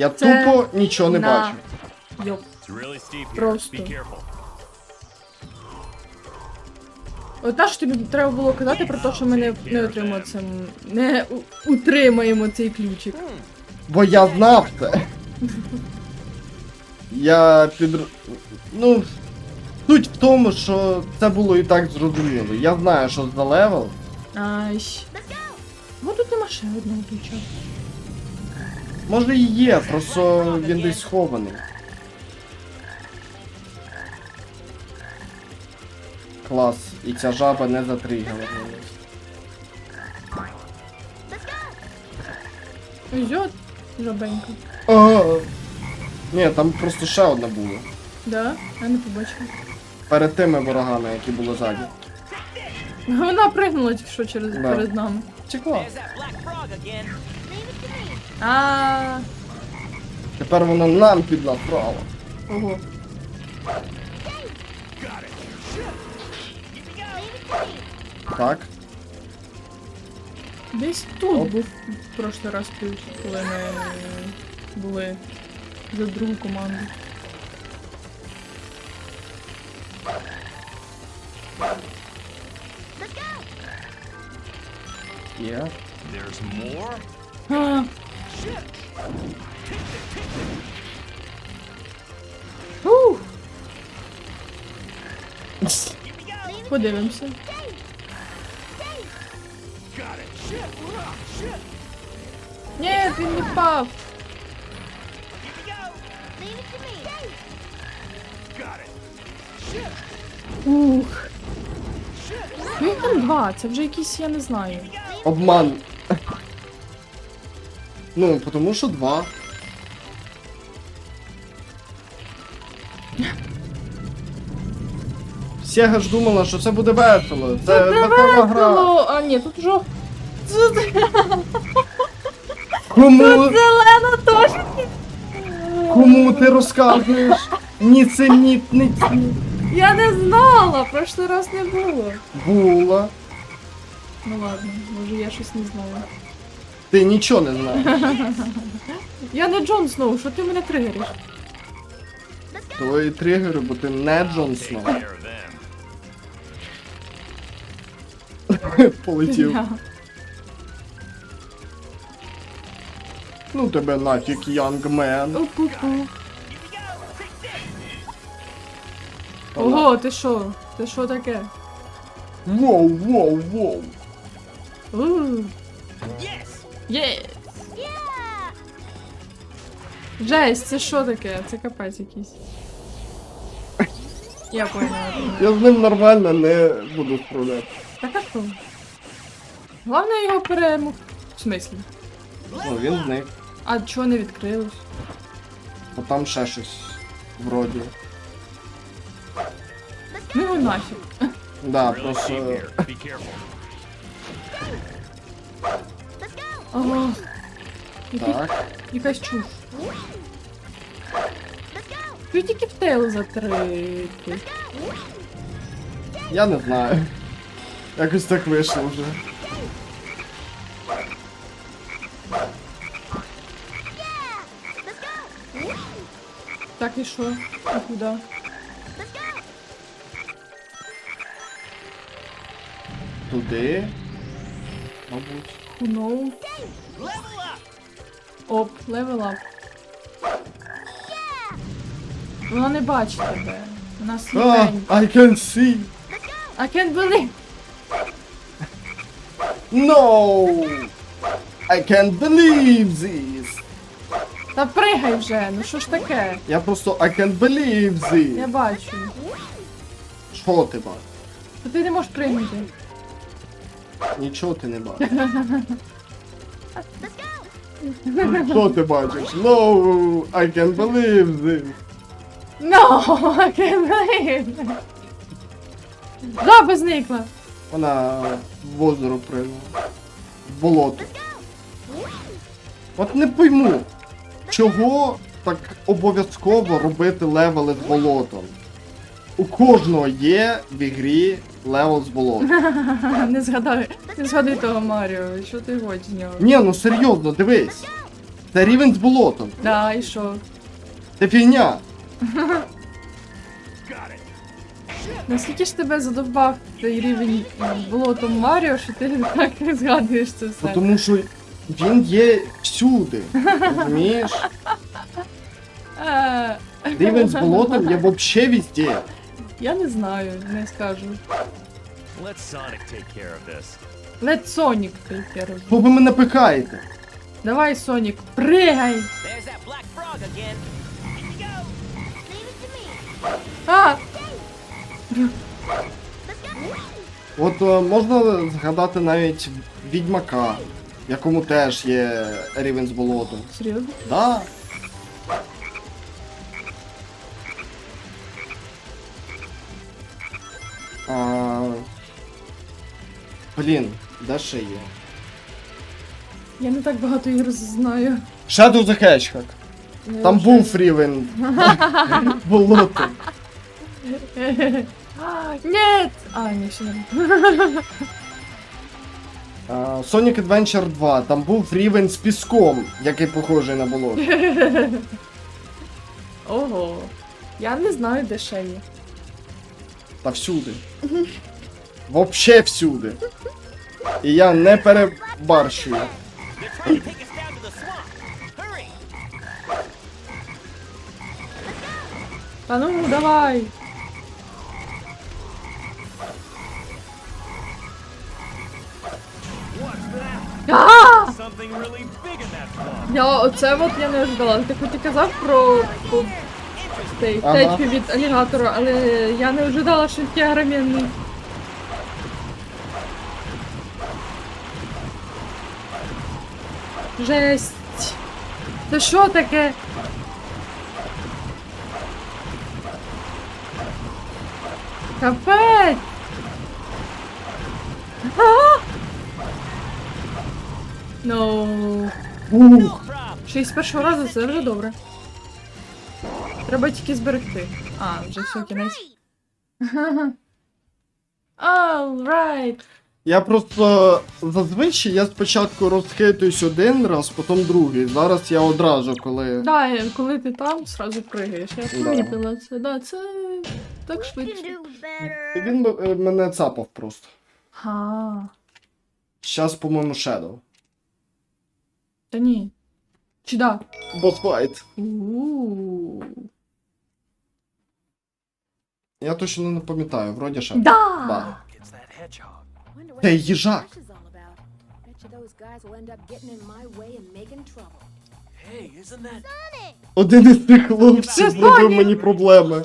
Я Це тупо нічого не на- бачу. Йоп. Просто. Be careful. От та що тобі треба було казати про те, що ми не, не отримаємо це, не у- утримаємо цей ключик. Бо я знав це. Я під... Ну. Суть в тому, що це було і так зрозуміло. Я знаю, що за левел. Ай. Ну тут нема ще одного ключа. Може і є, просто він десь схований. Клас, і ця жаба не затригала мене. Ось от, жабенька. А, Ні, там просто ще одна була. Да? Я не побачила. Перед тими ворогами, які були ззаді. Вона пригнула тільки що через Да. перед нами. Чекла. There's that black frog again. А. Тепер вона нам піднаправила. Ого. Так. Десь тут був в прошлий раз ключ, коли ми були за другу команду. Є. There's more? А. Подивимося. Ні, він не впав. Ух. Їх там два, це вже якісь, я не знаю. Обман. Ну, тому що два. Сега ж думала, що це буде весело. Це весела гра. Весело! А ні, тут жо. Тут Кому, зелена теж. кому ти розказуєш? Ніцемітниці. Я не знала, прошлий раз не було. Була. Ну ладно, може я щось не знала. Ти нічого не знаєш. Я не Джон Сноу, що ти мене тригериш? Твої тригери, бо ти не Джон Сноу. Полетів. Ну тебе нафіг, янгмен. Ку-ку. Ого, ти що? Ти що таке? Воу, воу, воу. У, Yes! Є! Жесть, це що таке? Це капець якийсь. Я поняла. Я з ним нормально не буду справляти. Так а що? Головне його перемог. В смислі? Ну, він зник. А чого не відкрилось? Бо там ще щось вроді. Ну його нафіг. Да, просто. Ага. Який- Так. Якась чуш. Ти тільки в тейл затрити. Я не знаю. Якось так вийшло вже. Так і що? І куди? Туди. Мабуть. Who knows? Оп, левел ап. Вона не бачить тебе. Вона А, сліпенька. I can see! I can't believe. No! I can't believe this! Та пригай вже, ну що ж таке? Я просто I can't believe Я this! бачу. Що ти бачиш? Та ти не можеш пригнути. Нічого ти не бачиш. Що ти бачиш? No! I can't believe this! No, I can't believe. Жаба зникла. Вона в озеро прийняла. В болото. От не пойму, чого так обов'язково робити левели з болотом. У кожного є в ігрі левел з болотом. Не згадай, не згадай того Маріо, що ти хочеш з нього. Ні, ну серйозно, дивись. Це рівень з болотом. Да, і що? Це фігня. Наскільки ж тебе задовбав цей рівень болотом Маріо, що ти так згадуєш це все? Тому що він є всюди. Розумієш? Е, Рівень з болотом є вообще везде. Я не знаю, не скажу. Let Sonic take care of this. Let Sonic take care of it. Бо ви мене пихаєте. Давай, Сонік, пригай! There's that black frog again. Here you go. Leave it to me. А! От е, можна згадати навіть відьмака, якому теж є рівень з болотом. Серйозно? Да. Блін, де ще є? Я не так багато ігр знаю. Shadow the Hedgehog. Там був рівень болота. Нет! А, ні, ще не. А, Sonic Adventure 2, там був рівень з піском, який похожий на болото. Ого. Я не знаю, де ще є. Та всюди. Вообще всюди. І я не перебарщую. Та ну, давай! Я оце от я не ожидала. Ти хоч і казав про, цей Ага. від алігатора, але я не ожидала, що він Жесть. Це що таке? Капець! Ну. Ух, No problem. 61 разу це вже добре. Треба тільки зберегти. А, вже все, кінець. Alright. Я просто зазвичай я спочатку розхитуюсь один раз, потім другий. Зараз я одразу, коли. Да, і коли ти там, сразу пригаєш. Я Да. помітила це. Да, це так швидко. І Він е, мене цапав просто. Ха. Щас, по-моєму, Shadow. Та ні. Чи да? Босфайт. У-у-у. Я точно не пам'ятаю, вроді Shadow. Да! Да. It's that hedgehog. This їжак. crash is all about. Bet you those guys will end up getting in my way and making trouble. Hey, isn't that Один із цих хлопців зробив мені проблеми.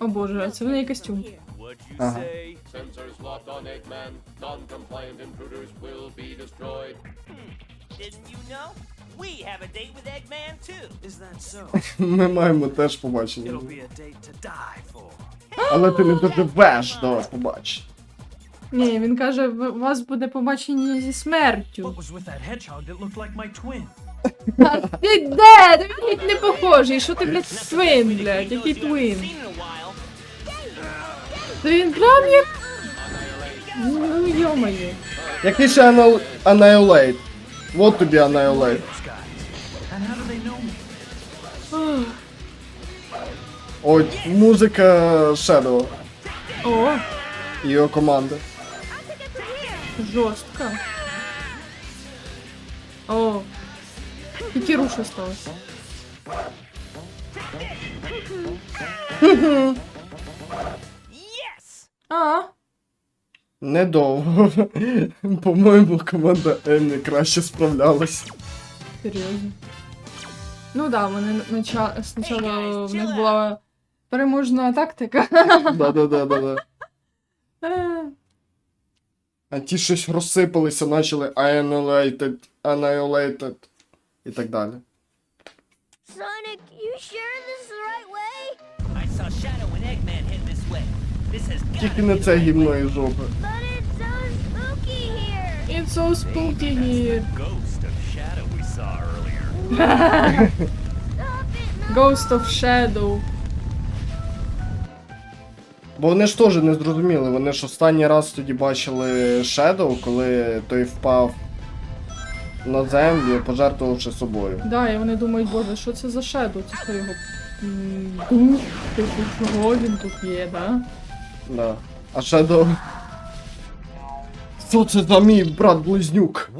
О боже, це в неї take it from костюм. here. Uh-huh. Didn't you know? We have a date with Eggman too. Is that so? Ми маємо теж побачення. It'll be a date to die for. Але ти не доживеш до побачення. Ні, він каже, «В- у вас буде побачення зі смертю. What was with that hedgehog that looked like my twin? А ти де? Ти не похожий. Що ти, блядь, твин, блядь? Який Seen твин? in a while. Та він прям як... Ну, йомає. Який ще Anni- Annihilate? Вот тобі Annihilate. Those guys. And how do they know me? Ох. Ой, музика Shadow О, і його команди. жорстко. О, тільки руш осталось. Yes. А, Недовго. По-моєму, команда Еммі краще справлялась. серйозно. Ну да, вони нача... спочатку в них була переможна тактика. Да-да-да-да-да. А ті щось розсипалися, почали Annihilated, Annihilated і так далі. Sonic, you sure this is the right way? Тільки не це гімно із жопи. It's so spooky here. Ghost of Shadow we saw earlier. Stop it, no. Ghost of Shadow. Бо вони ж теж не зрозуміли, вони ж останній раз тоді бачили Shadow, коли той впав на землю, пожертвувавши собою. Да, і вони думають, боже, що це за шеду? Це що його м, дух, типу, чого він тут є, да? Да. А Shadow... Що це за мій брат-близнюк?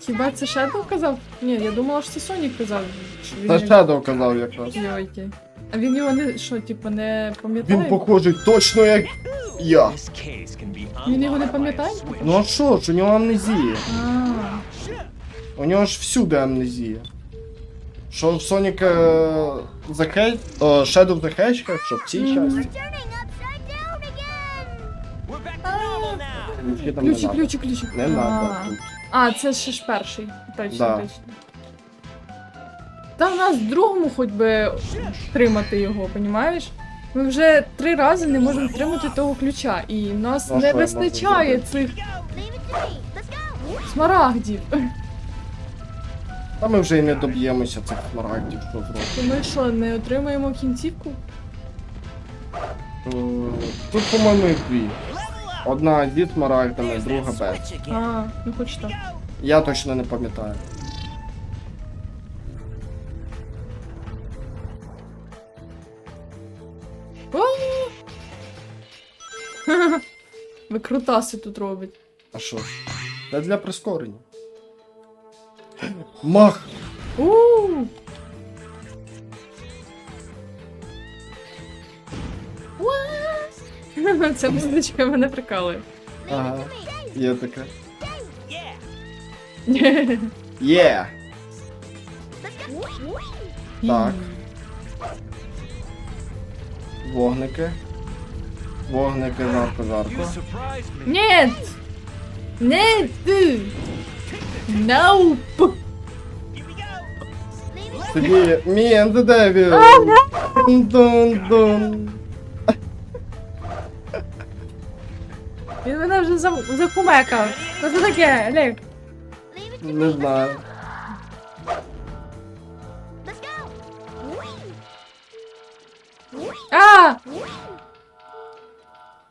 Хіба це Шедоу казав? Ні, я думала, що це Сонік казав. Що він Shadow казав якраз. Йойки. А він його не що, типу, не пам'ятає? Він похожий точно як я. Він його не пам'ятає? Ну а що ж, у нього амнезія. А, У нього ж всюди амнезія. Що в Sonic е, the Hedge... О, Shadow the Hedgehog, що в цій часті. back to normal. Ключі там не ключик, надо. Не а. тут. А, це ще ж перший. Точно, Да. точно. Та в нас в другому хоч би тримати його, понімаєш? Ми вже три рази не можемо тримати того ключа, і в нас Ну, не що я можу вистачає цих смарагдів. Та ми вже і не доб'ємося цих смарагдів, що зробимо. То ми що, не отримаємо кінцівку? Е, Тут, по-моєму, їх дві. Одна зі смарагдами, друга без. А, ну хоч так. Я точно не пам'ятаю. Викрутаси тут робить. А що? Це для прискорення. Мах! у Уа! Ця музичка мене прикалує. Ага. Є. Yeah. Є! Так. Вогники. Вогники, жарко, жарко. Нет! Нет! Nope! Тобі and the devil. Він мене вже за- закумекав. Що це таке, Олег? Не знаю. Let's go. А!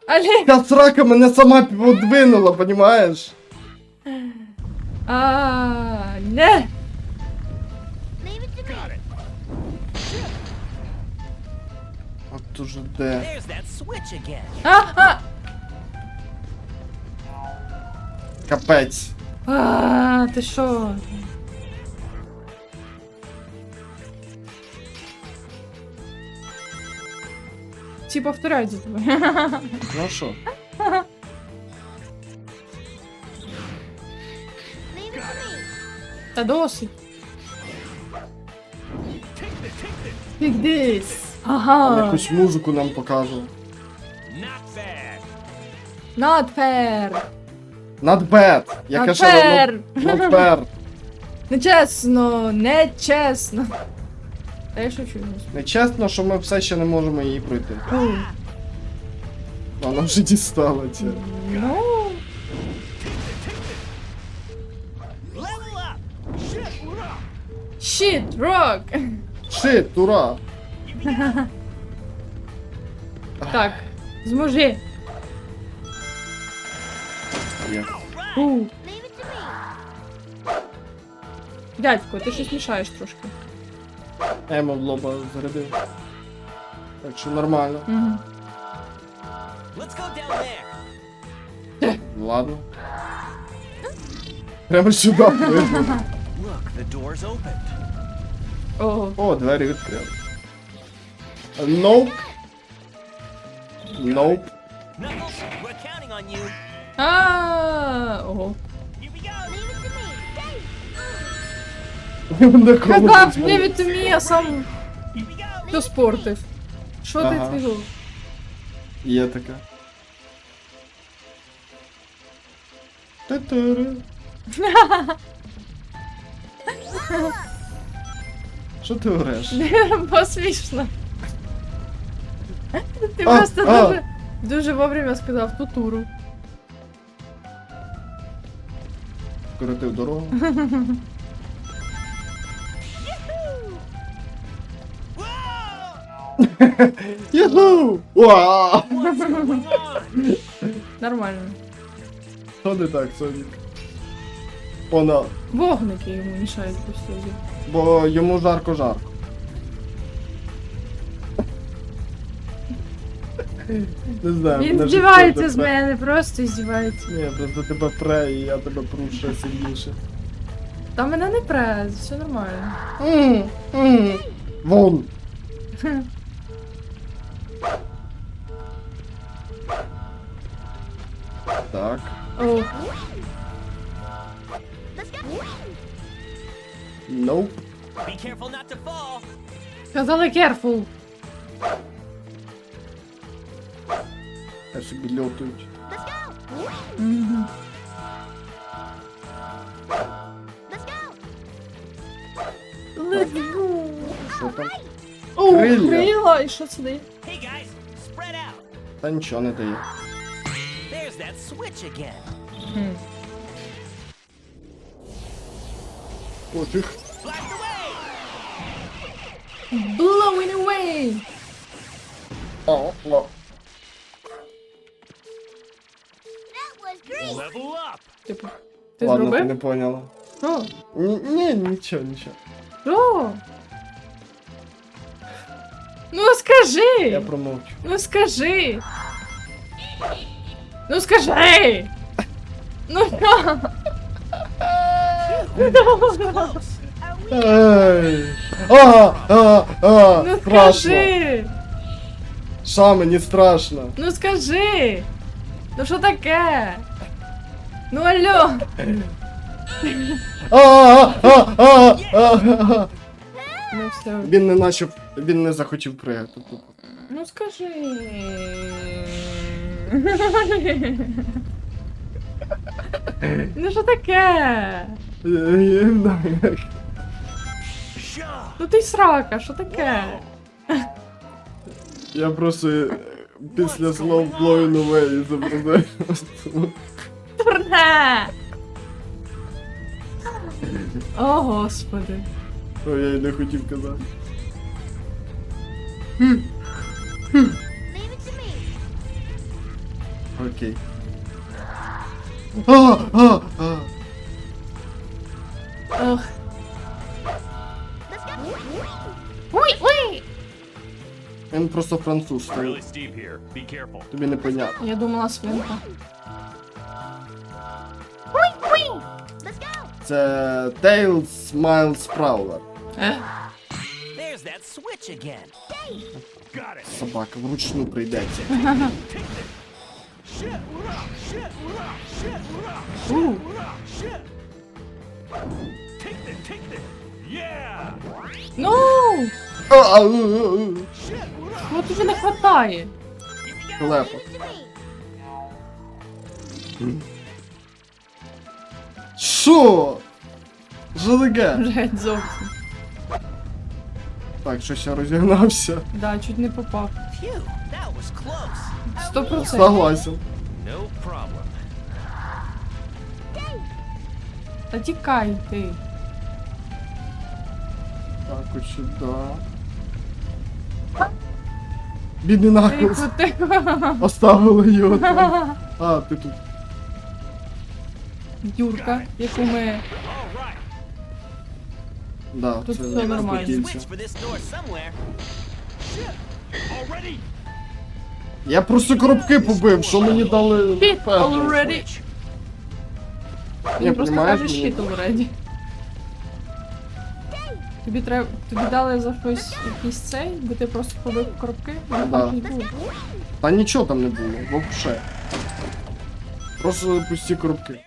Олег! Ця срака мене сама подвинула, понімаєш? А, не! От уже де. There's that switch again. А, а! Капець. А, ти що? Ці повторяють за тобою. Ну а що? Leave it to me. Та досить. Take this. Там Ага. якусь музику нам показував. Not bad. Not fair. Not bad. Я Not кажу, fair. not, not fair. Нечесно, нечесно. Та я шучу. Нечесно, що ми все ще не можемо її пройти. Фу. Вона вже дістала ця. Ну, Level up. Shit, rock. Так, зможи. Є. У, дядько, ти щось мішаєш трошки. Емо в лоба зарядив. Так що нормально. Угу. There. Ладно. Прямо сюди. Ого. О, двері відкрили. Nope. Nope. Knuckles, we're counting on you. А, ого. Here we go. Leave it to me. Hey. Не Казав, колотить не мене. від мені, а сам Here we go. доспортив. Що ти Ага. твігав? Є таке. Ту-туру. Що ти ореш? Бо смішно. Ти А, просто а. дуже, дуже вовремя сказав ту туру. Коротив дорогу. Whoa! Уа! What's going on? Нормально. Що не так, Сонік? Вона. Вогники йому мішають постійно. Бо йому жарко-жарко. Не знаю, Він здівається з мене, просто здівається. Ні, просто тебе пре, і я тебе пру ще сильніше. Та мене не прес, все нормально. М, м. Вон. Так. О, Nope. Be careful not to fall. казали careful. Я собі льотують. Мгм. Let's go. Що там? О, Крилля. крила, і що це дає? Hey guys, spread out. Та нічого не дає. There's that switch again. Хм. Пофіг. Blast away. Blowing away! О, о. Level up. Типу, ти Ладно, ти зробив? не поняла. Що? Ні, ні, нічого, нічого. Що? Ну скажи! Я промовчу. Ну скажи! Ну скажи! Ну що? Ей! А, а, а, Ну страшно. скажи! Ша, мені страшно. Ну скажи! Ну що таке? Ну алло! Ну все. Він не начав, він не захотів пригати. Ну скажи. Ну що таке? Ну ти срака, що таке? Я просто після слов blowing away зобразив. Турне! О, господи. О, я й не хотів казати. Окей. А, а, а. Просто француз, тобі не понятно. Я думала свинка. Це Tails. Е? Got it. Собака вручну прийдеться. У. Чого тобі не хватає? To. Що? Що таке? Вже зовсім. Так, щось я розігнався. Да, чуть не попав. Сто процентів. Согласен. No problem. Та тікай ти. Так, ось сюди. Бідний Наклз. Оставили його там. А, ти тут. Юрка, яку ми. Да, Тут це все нормально. Я просто коробки побив, що мені дали Hit already. Він просто понімаєш, мені- щит already. Тобі треба. Тобі дали за щось якийсь цей, бо ти просто побив коробки? Ну, Да. було. Та нічого там не було, взагалі. Просто пусті коробки.